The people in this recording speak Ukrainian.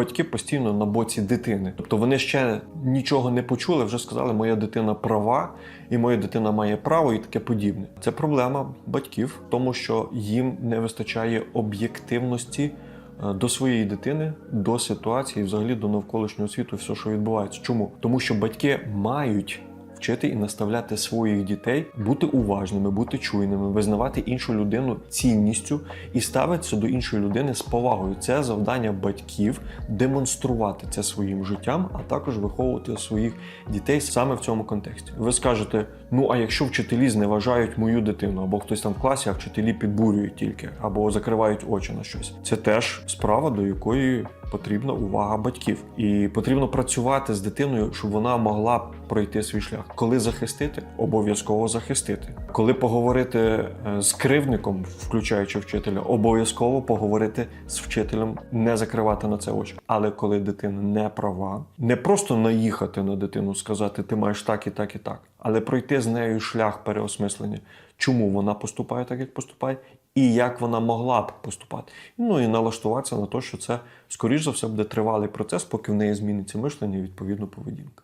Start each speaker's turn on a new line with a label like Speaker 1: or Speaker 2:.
Speaker 1: батьки постійно на боці дитини. Тобто вони ще нічого не почули, вже сказали, моя дитина права, і моя дитина має право, і таке подібне. Це проблема батьків, тому що їм не вистачає об'єктивності е, до своєї дитини, до ситуації, взагалі до навколишнього світу, все, що відбувається. Чому? Тому що батьки мають. Вчити і наставляти своїх дітей бути уважними, бути чуйними, визнавати іншу людину цінністю і ставитися до іншої людини з повагою. Це завдання батьків демонструвати це своїм життям, а також виховувати своїх дітей саме в цьому контексті. Ви скажете: ну а якщо вчителі зневажають мою дитину, або хтось там в класі, а вчителі підбурюють тільки, або закривають очі на щось, це теж справа, до якої потрібна увага батьків, і потрібно працювати з дитиною, щоб вона могла пройти свій шлях. Коли захистити, обов'язково захистити. Коли поговорити е, з кривдником, включаючи вчителя, обов'язково поговорити з вчителем, не закривати на це очі. Але коли дитина не права, не просто наїхати на дитину, сказати ти маєш так і так і так, але пройти з нею шлях переосмислення, чому вона поступає так, як поступає, і як вона могла б поступати. Ну і налаштуватися на те, що це скоріш за все буде тривалий процес, поки в неї зміниться мишлення і відповідно поведінка.